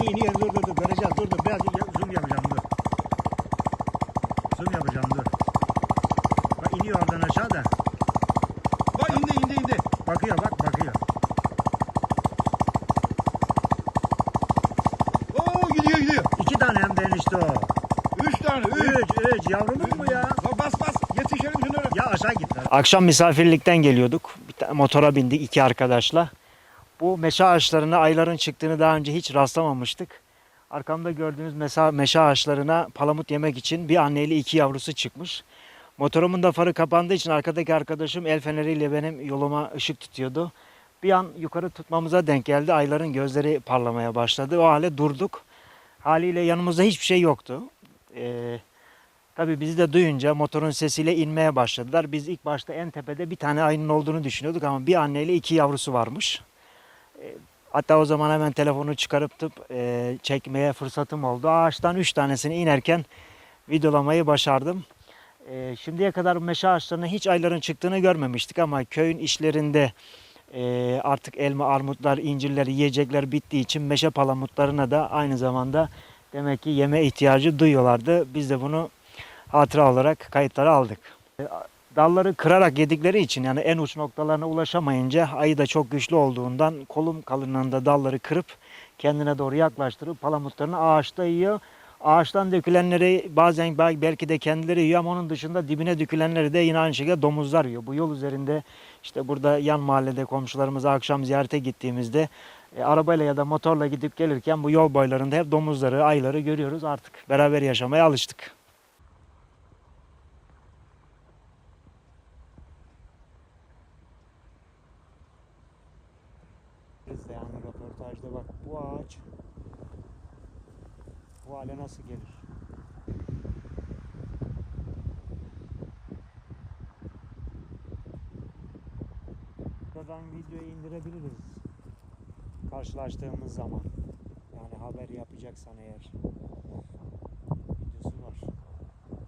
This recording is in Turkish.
İniyor iniyor dur dur dur göreceğiz dur dur biraz zoom yapacağım dur. Zoom yapacağım dur. Bak iniyor oradan aşağı da. Bak indi indi indi. Bakıyor bak bakıyor. Oo gidiyor gidiyor. İki tane hem de enişte o. Üç tane üç. Üç üç yavruluk mu ya? Bak bas bas yetişelim şunlara. Ya aşağı git. Akşam misafirlikten geliyorduk. Bir tane motora bindik iki arkadaşla. Bu meşe ağaçlarına ayların çıktığını daha önce hiç rastlamamıştık. Arkamda gördüğünüz mesa, meşe ağaçlarına palamut yemek için bir anneyle iki yavrusu çıkmış. Motorumun da farı kapandığı için arkadaki arkadaşım el feneriyle benim yoluma ışık tutuyordu. Bir an yukarı tutmamıza denk geldi. Ayların gözleri parlamaya başladı. O hale durduk. Haliyle yanımızda hiçbir şey yoktu. Ee, Tabii bizi de duyunca motorun sesiyle inmeye başladılar. Biz ilk başta en tepede bir tane ayının olduğunu düşünüyorduk ama bir anneyle iki yavrusu varmış. E, Hatta o zaman hemen telefonu çıkarıp tıp e, çekmeye fırsatım oldu. Ağaçtan üç tanesini inerken videolamayı başardım. E, şimdiye kadar meşe ağaçlarına hiç ayların çıktığını görmemiştik ama köyün işlerinde e, artık elma, armutlar, incirler, yiyecekler bittiği için meşe palamutlarına da aynı zamanda demek ki yeme ihtiyacı duyuyorlardı. Biz de bunu hatıra olarak kayıtlara aldık. E, Dalları kırarak yedikleri için yani en uç noktalarına ulaşamayınca ayı da çok güçlü olduğundan kolum kalınlığında dalları kırıp kendine doğru yaklaştırıp palamutlarını ağaçta yiyor. Ağaçtan dökülenleri bazen bel- belki de kendileri yiyor ama onun dışında dibine dökülenleri de yine aynı şekilde domuzlar yiyor. Bu yol üzerinde işte burada yan mahallede komşularımıza akşam ziyarete gittiğimizde e, arabayla ya da motorla gidip gelirken bu yol boylarında hep domuzları, ayları görüyoruz. Artık beraber yaşamaya alıştık. Biz de yani röportajda bak bu ağaç bu hale nasıl gelir? Buradan videoyu indirebiliriz. Karşılaştığımız zaman. Yani haber yapacaksan eğer.